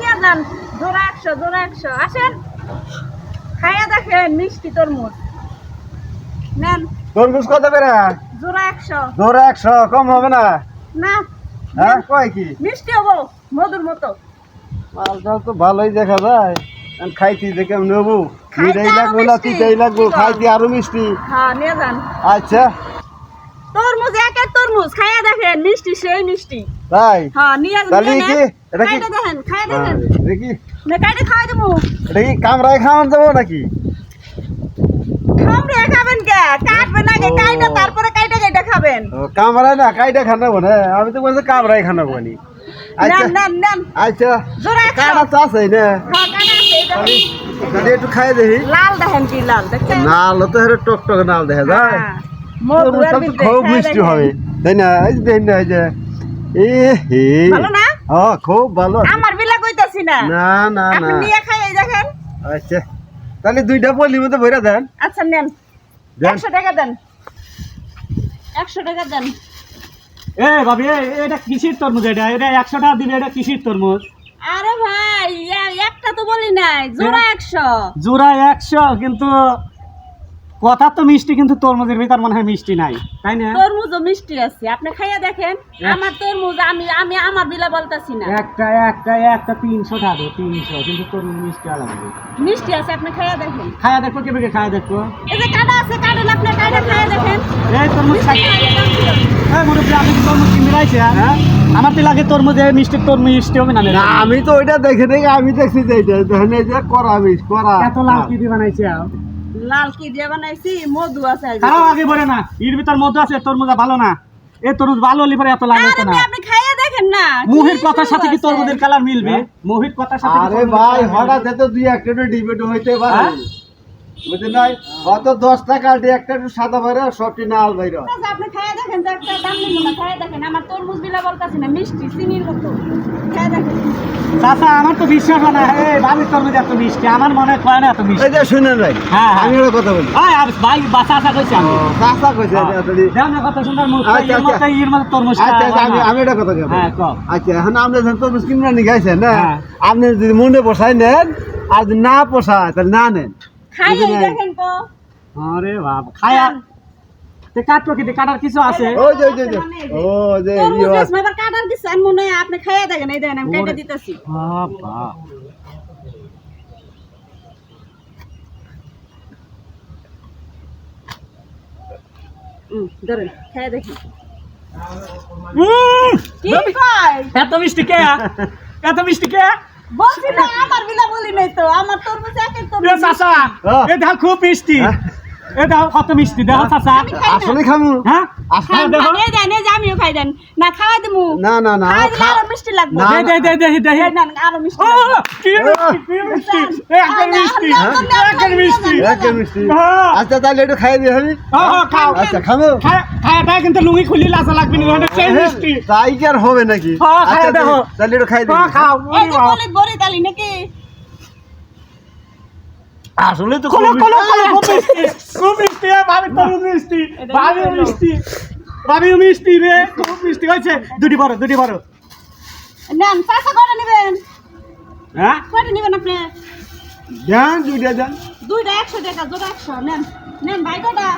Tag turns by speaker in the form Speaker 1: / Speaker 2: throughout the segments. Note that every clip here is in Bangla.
Speaker 1: নিয়ে যান জোড়া একশো জোড়া একশো। আসেন। খাইয়া দেখেন মিষ্টি তরমুজ। নেন।
Speaker 2: তরমুজ কত
Speaker 1: জোড়া একশো।
Speaker 2: জোড়া একশো কম হবে না?
Speaker 1: না।
Speaker 2: হ্যাঁ কয় কি?
Speaker 1: মিষ্টি হব মধুর মতো।
Speaker 2: মালটা তো ভালোই দেখা যায়। খাইতে কেমন নেব। মিঠাই লাগবে না তিতাই লাগবে? খাইতে আরও মিষ্টি।
Speaker 1: হ্যাঁ নিয়ে যান।
Speaker 2: আচ্ছা।
Speaker 1: তরমুজ একের তরমুজ। খাইয়া দেখেন মিষ্টি সেই মিষ্টি।
Speaker 2: তাই?
Speaker 1: হ্যাঁ নিয়ে যান।
Speaker 2: এটা কি?
Speaker 1: দেখেন খাইয়া
Speaker 2: হ্যাঁ,
Speaker 1: দেখেন
Speaker 2: দেখি
Speaker 1: না কাইটে খাওয়াই দেবো।
Speaker 2: এটা কি কামরায় খাওয়ান যাব নাকি?
Speaker 1: খামরে খাবেন কে? কাটবেন আগে কাইটা তারপরে কাইটা কাইটা খাবেন।
Speaker 2: কামরায় না কাইটা না আমি তো বলছি কামরায় খানাবো নি আচ্ছা
Speaker 1: নেন
Speaker 2: আচ্ছা কাটা আছে না।
Speaker 1: হ্যাঁ
Speaker 2: একটু খাই দেখি।
Speaker 1: লাল দেখেন কি লাল দেখছেন?
Speaker 2: নাল তো হেরে টক টক নাল দেখা যায়
Speaker 1: হ্যাঁ,
Speaker 2: খুব মিষ্টি হবে। তাই না? এই যে এই যে এ হে
Speaker 1: ভালো না?
Speaker 2: হ্যাঁ খুব ভালো
Speaker 1: আমার বিলা কইতাছি না।
Speaker 2: না না না।
Speaker 1: আপনি নিয়ে খাই এই দেখেন।
Speaker 2: আচ্ছা। তাহলে দুইটা পলির মধ্যে ভরে দেন।
Speaker 1: আচ্ছা নেন।
Speaker 2: দেন।
Speaker 1: একশো টাকা দেন। একশো টাকা দেন।
Speaker 3: এ ভাবি এটা কিসির তরমুজ এটা? এটা একশো টাকা দিবে এটা কিসির তরমুজ?
Speaker 1: আরে ভাই একটা তো বলি নাই জোড়া একশো।
Speaker 3: জোড়া একশো কিন্তু কথা তো মিষ্টি কিন্তু তরমুজের ভিতর মনে হয় মিষ্টি নাই তাই না?
Speaker 1: তরমুজও মিষ্টি আছে। আপনি খাইয়া দেখেন আমার তরমুজ আমি আমি আমার বিলা বলতাছি না।
Speaker 3: একটা একটা একটা তিনশো টাকা তিনশো কিন্তু তরমুজ মিষ্টি আলাদা।
Speaker 1: মিষ্টি আছে আপনি খাইয়া দেখেন।
Speaker 3: খায়া দেখো কে বেগে খায়া দেখো।
Speaker 1: এই যে কাটা আছে কাটেন আপনি কাটা খাইয়া দেখেন।
Speaker 3: এই তরমুজ খাই এই মুরব্বী আপনি কি তরমুজ কিনতে রাইছে
Speaker 2: হ্যাঁ?
Speaker 3: আমার তো লাগে তরমুজ এই মিষ্টি তরমুজ মিষ্টি হবে না
Speaker 2: না আমি তো ওইটা দেখে দেখে আমি দেখছি যে এটা দেখেন এই যে করা মিস করা
Speaker 3: এত লাল কি দিয়ে বানাইছে
Speaker 1: লাল কি দিয়ে বানাইছি মধু আছে।
Speaker 3: খারাপ আগে বলে না এর ভিতর মধ্যে আছে তরমুজ ভালো না। এই তরমুজ ভালো হলে পরে এত লাল হতো না।
Speaker 1: আপনি খাইয়া দেখেন না
Speaker 3: মুহির কথার সাথে কি তরমুজের কালার মিলবে? মুহির কথার সাথে
Speaker 2: আরে ভাই হঠাৎ এত দুই একটা ডিবেট হইতে পারে।
Speaker 3: হ্যাঁ?
Speaker 2: বুঝলেন নাই? অত দশ টাকা একটা একটু সাদা বাইরে সবটি নাল বাইরে।
Speaker 1: আচ্ছা, আপনি খাইয়া দেখেন তো একটা দাম নিব না খাইয়া দেখেন। আমার তরমুজ বিলা বলতাছি না মিষ্টি চিনির মতো।
Speaker 3: চাচা আমার তো বিশ্বাস হয় না। এই ভাবির তরমুজ এত মিষ্টি আমার মনে হয় না এত মিষ্টি?
Speaker 2: এই যে শুনেন ভাই
Speaker 3: হ্যাঁ, হ্যাঁ।
Speaker 2: আমি একটা কথা বলি।
Speaker 3: ভাই আর ভাই বাসা আসা কইছি আমি।
Speaker 2: কাঁচা কইছে
Speaker 3: হ্যাঁ।
Speaker 2: আসলে
Speaker 3: দেও না কত সুন্দর মুখ
Speaker 2: আচ্ছা,
Speaker 3: এর মধ্যে এর মধ্যে তরমুজ
Speaker 2: আচ্ছা আচ্ছা আমি আমি একটা কথা বলি।
Speaker 3: হ্যাঁ কও।
Speaker 2: আচ্ছা এখন আপনি যখন তরমুজ কিনে নিয়ে গেছেন না?
Speaker 3: হ্যাঁ।
Speaker 2: আপনি যদি মনে পোষায় নেন আর যদি না পোষায় তাহলে না নেন?
Speaker 1: দেখেন তো।
Speaker 3: আরে বাপ খায়া তে কাটতো কি কাটার কিছু আছে?
Speaker 2: ওই যে যে, ওই যে।
Speaker 1: তরমুজ কাটার দিচ্ছে আমি মনে আপনি খাইয়া দেখেন এই দেখেন আমি কেটে দিতেছি।
Speaker 3: বাবা।
Speaker 1: ধরেন খাইয়া দেখি।
Speaker 3: উম,
Speaker 1: কি কয়?
Speaker 3: এত মিষ্টি কে? এত মিষ্টি কে?
Speaker 1: বলছি না আমার বিলা বলি নাই তো আমার তরমুজ একের
Speaker 3: এ
Speaker 1: তরমুজ।
Speaker 3: চাচা। খুব মিষ্টি।
Speaker 2: হ্যাঁ।
Speaker 3: এ দেখো কত মিষ্টি দেখো চাচা।
Speaker 1: আমি খাই না।
Speaker 2: আসলে খামু
Speaker 3: হ্যাঁ?
Speaker 2: আসলে
Speaker 3: হ্যাঁ, দেখো।
Speaker 1: খাই দেন এই আমিও খাই দেন। না খাওয়া দিমু।
Speaker 2: না না না
Speaker 1: আরও মিষ্টি লাগবে।
Speaker 3: দে দে দে দে দে।
Speaker 1: এই আরও মিষ্টি
Speaker 3: ও কি মিষ্টি মিষ্টি। মিষ্টি। মিষ্টি।
Speaker 2: মিষ্টি।
Speaker 3: হ্যাঁ।
Speaker 2: আচ্ছা তাহলে একটু খাই দিয়ে হবি
Speaker 3: হ্যাঁ, হ্যাঁ, খাও।
Speaker 2: আচ্ছা খাব।
Speaker 3: খায় খায়াটা কিন্তু লুঙ্গি খুলি লাসা লাগবে না এটা সেই মিষ্টি।
Speaker 2: তাই কি আর হবে নাকি?
Speaker 3: হ্যাঁ, খাই
Speaker 2: আচ্ছা,
Speaker 3: দেখো।
Speaker 2: তাহলে একটু খাই
Speaker 3: হ্যাঁ,
Speaker 2: দিই
Speaker 3: খাও।
Speaker 1: এই বলি বলি তালি নাকি?
Speaker 2: আসলে তো
Speaker 3: কোলো
Speaker 2: খুব
Speaker 3: কোলো
Speaker 2: মিষ্টি।
Speaker 3: কোলো খুব মিষ্টি খুব মিষ্টি এ, ভাবি তোর মিষ্টি
Speaker 1: এটা
Speaker 3: ভাবি মিষ্টি ভাবি মিষ্টি রে খুব মিষ্টি। হয়েছে দুটি বড় দুটি বড়
Speaker 1: নেন চাষা করে নেবেন।
Speaker 3: হ্যাঁ?
Speaker 1: করে নেবেন আপনি?
Speaker 2: দেন দুইটা দেন।
Speaker 1: দুইটা একশো টাকা জোড়া একশো নেন। নেন ভাই কটা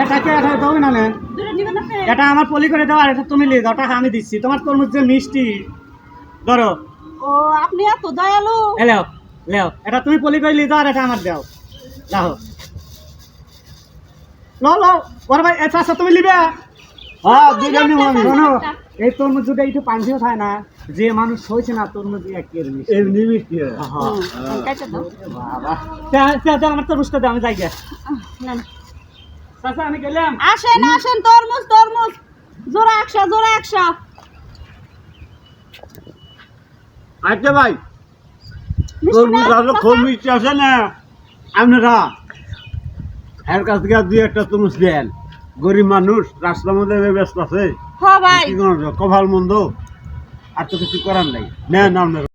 Speaker 3: এটাকে এটা দেবে না নে।
Speaker 1: দুটো নেবেন আপনি।
Speaker 3: এটা আমার পলি করে দাও আর এটা তুমি নিয়ে যাও টাকা আমি দিচ্ছি। তোমার তরমুজ যে মিষ্টি। ধরো।
Speaker 1: ও আপনি এত দয়ালু।
Speaker 3: এ লেও লেও এটা তুমি পলি করে যাও আর এটা আমার দাও। যাও লো লো বড় ভাই এটা তুমি নিবে।
Speaker 2: হ্যাঁ আমি
Speaker 3: শোনো এই তরমুজ যদি একটু পাঞ্চিও খায় না। যে মানুষ হয়েছে না তরমুজ মিষ্টি
Speaker 2: এমনি মিষ্টি হয়।
Speaker 3: হ্যাঁ।
Speaker 1: হুম,
Speaker 3: বাবা। আমার তরমুজটা দাও আমি যাই চাচা আমি গেলাম।
Speaker 1: আসেন আসেন তরমুজ তরমুজ জোড়া একশো জোড়া একশো।
Speaker 2: আচ্ছা ভাই।
Speaker 1: মিষ্টি
Speaker 2: তরমুজ
Speaker 1: না?
Speaker 2: খুব মিষ্টি না। আপনারা এর কাছ থেকে দুই একটা তরমুজ দেন। গরিব মানুষ রাস্তার মধ্যে ব্যস্ত আছে। কপাল মন্দ। আর তো কিছু করার নাই। নেন আপনারা।